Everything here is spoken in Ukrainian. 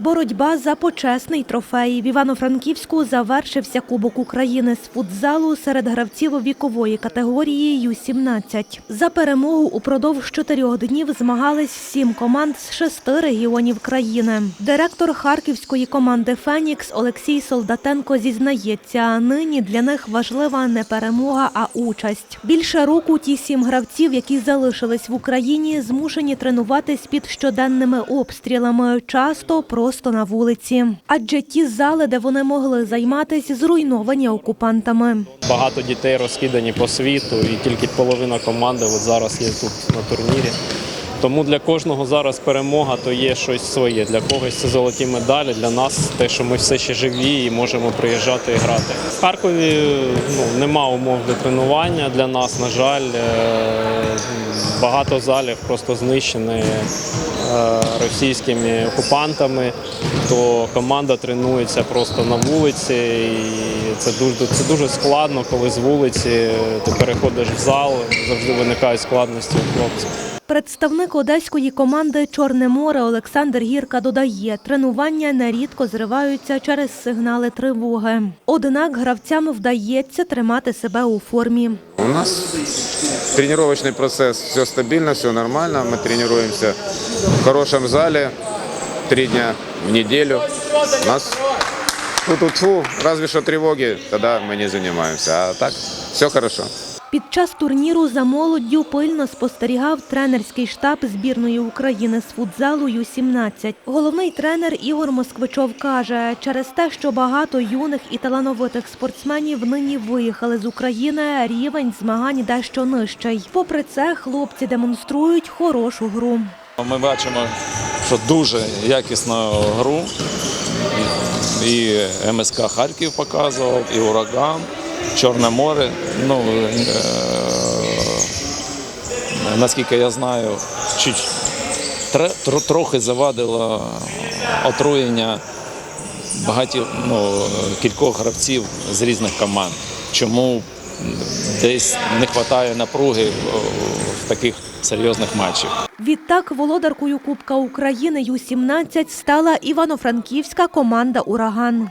Боротьба за почесний трофей. В Івано-Франківську завершився Кубок України з футзалу серед гравців вікової категорії Ю-17. За перемогу упродовж чотирьох днів змагались сім команд з шести регіонів країни. Директор харківської команди Фенікс Олексій Солдатенко зізнається, нині для них важлива не перемога, а участь. Більше року ті сім гравців, які залишились в Україні, змушені тренуватись під щоденними обстрілами, часто просто на вулиці. Адже ті зали, де вони могли займатися, зруйновані окупантами. Багато дітей розкидані по світу, і тільки половина команди от зараз є тут на турнірі. Тому для кожного зараз перемога то є щось своє. Для когось це золоті медалі, для нас те, що ми все ще живі і можемо приїжджати і грати. В Харкові ну, нема умов для тренування для нас, на жаль. Е, Багато залів просто знищені е, російськими окупантами, то команда тренується просто на вулиці. І це дуже, це дуже складно, коли з вулиці ти переходиш в зал, завжди виникають складності у хлопців. Представник одеської команди Чорне море Олександр Гірка додає, тренування нерідко зриваються через сигнали тривоги. Однак гравцям вдається тримати себе у формі. У нас тренировочный процесс, все стабильно, все нормально. Мы тренируемся в хорошем зале три дня в неделю. У нас тут фу разве что тревоги, тогда мы не занимаемся. А так все хорошо. Під час турніру за молоддю пильно спостерігав тренерський штаб збірної України з футзалу Ю-17. Головний тренер Ігор Москвичов каже, через те, що багато юних і талановитих спортсменів нині виїхали з України, рівень змагань дещо нижчий. Попри це, хлопці демонструють хорошу гру. Ми бачимо, що дуже якісну гру. І МСК Харків показував, і Ураган, Чорне море. Ну, е, наскільки я знаю, чуть трохи завадило отруєння багатьох ну, кількох гравців з різних команд. Чому десь не вистачає напруги в таких серйозних матчах. Відтак володаркою Кубка України Ю-17 стала івано-франківська команда Ураган.